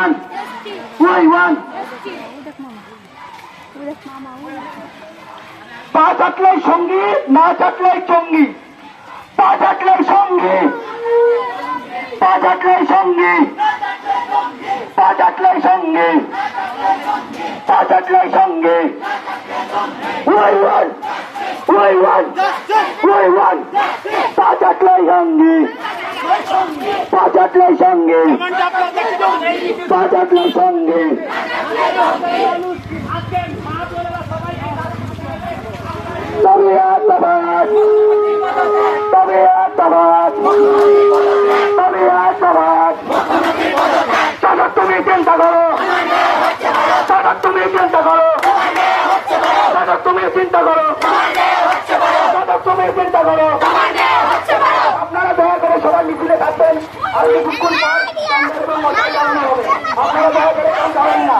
One Y one পা চাটলাই সঙ্গী, না চাটলাই চঙ্গি পা চাটলাই সঙ্গী। পা চাটলাই সঙ্গী। পা চাটলাই সঙ্গী। পা চাটলাই সঙ্গী। Y one Y one Y one পা সঙ্গী। পা চাটলাই সঙ্গী পা চাটলাই সঙ্গী। তবে তবে আত্মবাদ। তবে আত্মবাদ। দাদা তুমি চিন্তা করো। দাদা তুমি চিন্তা করো। দাদা তুমি চিন্তা করো। দাদা তুমি চিন্তা করো আপনারা দয়া করে সবাই মিছিলে থাকবেন আর কিছুক্ষণ পর আপনারা দয়া করে করেন না